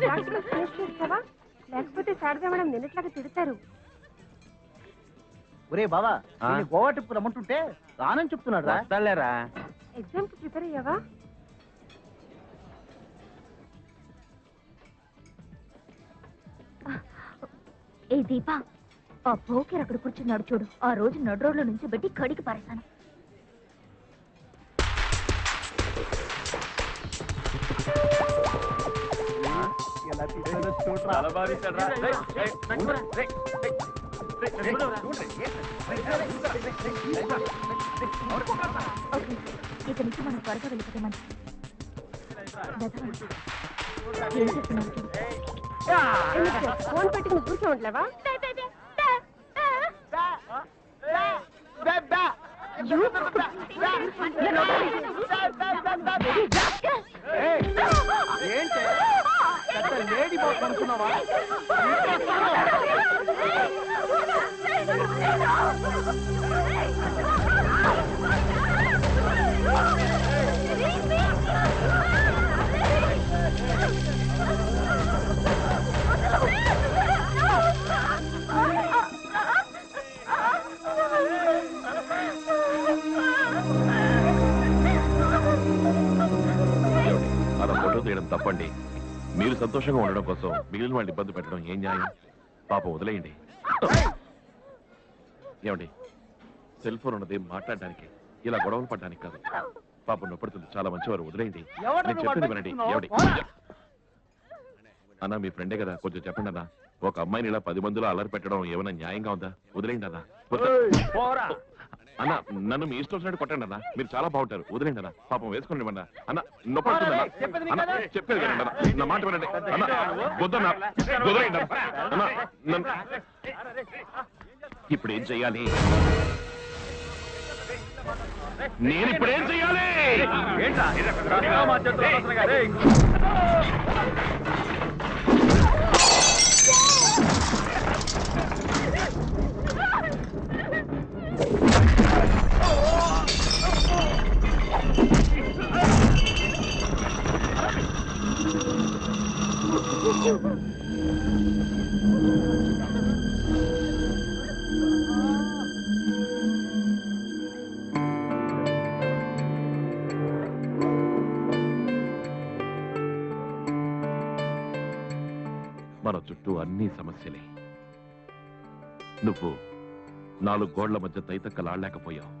Practical finish చేస్తావా లేకపోతే Sharada madam నిన్నట్లాగా తిడతారు. ఒరే బావా ఆ? గోవా ట్రిప్ రమ్మంటుంటే రానని చెప్తున్నాడు రా. వస్తాలేరా ఎగ్జామ్కి ప్రిపేర్ అయ్యావా? ఏ దీపా ఆ పోకిర్ అక్కడ కూర్చున్నాడు చూడు. ఆ రోజు నడు రోడ్లో నుంచి పెట్టి కడికి పారేశాను. ఓకే ఇక నుంచి మనం త్వరగా వెళ్ళిపోతే మంచిది ఫోన్ పెట్టి నువ్వు కూర్చో ఉండలేవా ఏయ్, ఏంటి పెద్ద లేడీ అనుకున్నావా? అలా ఫోటో తీయడం తప్పండి. మీరు సంతోషంగా ఉండడం కోసం మిగిలిన వాళ్ళని ఇబ్బంది పెట్టడం ఏం న్యాయం? పాపం వదిలేయండి. ఏమండి? సెల్ ఫోన్ ఉన్నది మాట్లాడడానికి. ఇలా గొడవలు పడడానికి కాదు. పాపం నొప్పడుతుంది చాలా మంచివారు వదిలేయండి. నేను చెప్పేది వినండి? ఏమండి. అన్న మీ ఫ్రెండే కదా. కొంచెం చెప్పండి అన్న. ఒక అమ్మాయిని ఇలా పది మందిలో అల్లరి పెట్టడం ఏమైనా న్యాయంగా ఉందా? వదిలేయండి అన్న. అన్న నన్ను మీ ఇష్టం వచ్చినట్టు కొట్టండి అన్న. మీరు చాలా బాగుంటారు. వదిలేండి అన్న. పాపం వేసుకోండి అన్న అన్న నొప్పడుతుంది అన్న. చెప్పేది అన్న కదండి అన్న. నా మాట వినండి. అన్న వద్దన్న. అన్న. అన్న నన్ను ఇప్పుడు ఏం చెయ్యాలి? నేను ఇప్పుడు ఏం చెయ్యాలి మన చుట్టూ అన్ని సమస్యలే. నువ్వు నాలుగు గోళ్ళ మధ్య తైతక్కలాడలేకపోయావు.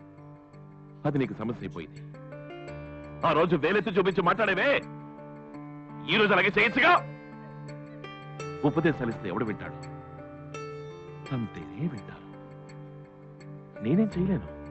అది నీకు సమస్య అయిపోయింది. ఆ రోజు వేలెత్తి చూపించి మాట్లాడేవే? ఈ రోజు అలాగే చేయొచ్చుగా ఉపదేశాలు ఇస్తే ఎవడు వింటాడు? అంతేనే వింటారు. నేనేం చేయలేను.